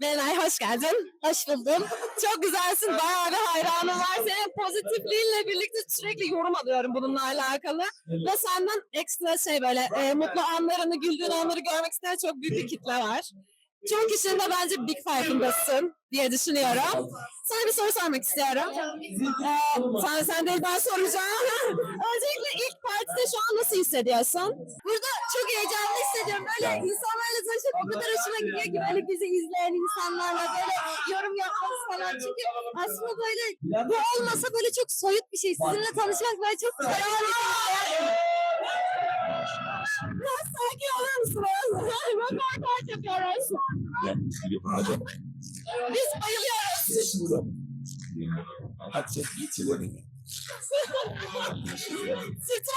Belenay hoş geldin. Hoş buldum. Çok güzelsin. Bayağı bir hayranım var. Senin pozitifliğinle birlikte sürekli yorum alıyorum bununla alakalı. Ve senden ekstra şey böyle e, mutlu anlarını, güldüğün anları görmek isteyen çok büyük bir kitle var. Çoğu kişinin de bence Big Five'ındasın diye düşünüyorum. Sana bir soru sormak istiyorum. Ee, sen, sen değil ben soracağım. Öncelikle partide şu an nasıl hissediyorsun? Burada çok heyecanlı hissediyorum. Böyle insanlarla tanışmak o kadar hoşuma gidiyor ki böyle bizi izleyen insanlarla böyle yorum yapmanız falan. Çünkü aslında böyle bu olmasa böyle çok soyut bir şey. Sizinle tanışmak böyle çok güzel. Biraz sakin olur musunuz? Röportaj yapıyoruz. Biz bayılıyoruz. Titrayım mı? Seni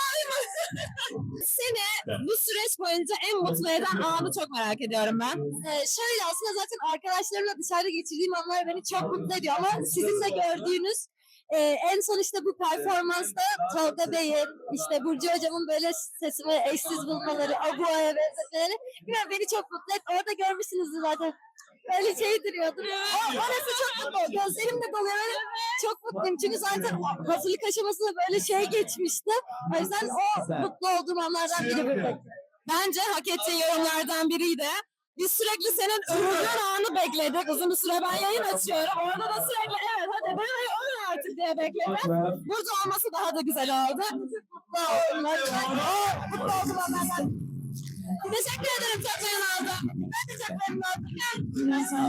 bu süreç boyunca en mutlu eden anı çok merak ediyorum ben. Ee, şöyle aslında zaten arkadaşlarımla dışarıda geçirdiğim anlar beni çok mutlu ediyor ama sizin de gördüğünüz e, en son işte bu performansta Tolga Bey'in işte Burcu Hocam'ın böyle sesimi eşsiz bulmaları, Abua'ya benzetmeleri bilmiyorum, beni çok mutlu etti. Orada görmüşsünüzdür zaten. Böyle şey duruyordu. O, orası çok mutlu. Gözlerim de doluyor. Böyle çok mutluyum. Çünkü zaten o hazırlık aşamasında böyle şey geçmişti. O yüzden o mutlu olduğum anlardan biri burada. Bence hak ettiği yorumlardan biriydi. Biz sürekli senin övüldüğün anı bekledik. Uzun bir süre ben yayın açıyorum. Orada da sürekli evet hadi ben övün artık diye bekledim. Burada olması daha da güzel oldu. Mutlu mutlu. Teşekkür ederim çok memnun oldum. Ben memnun oldum.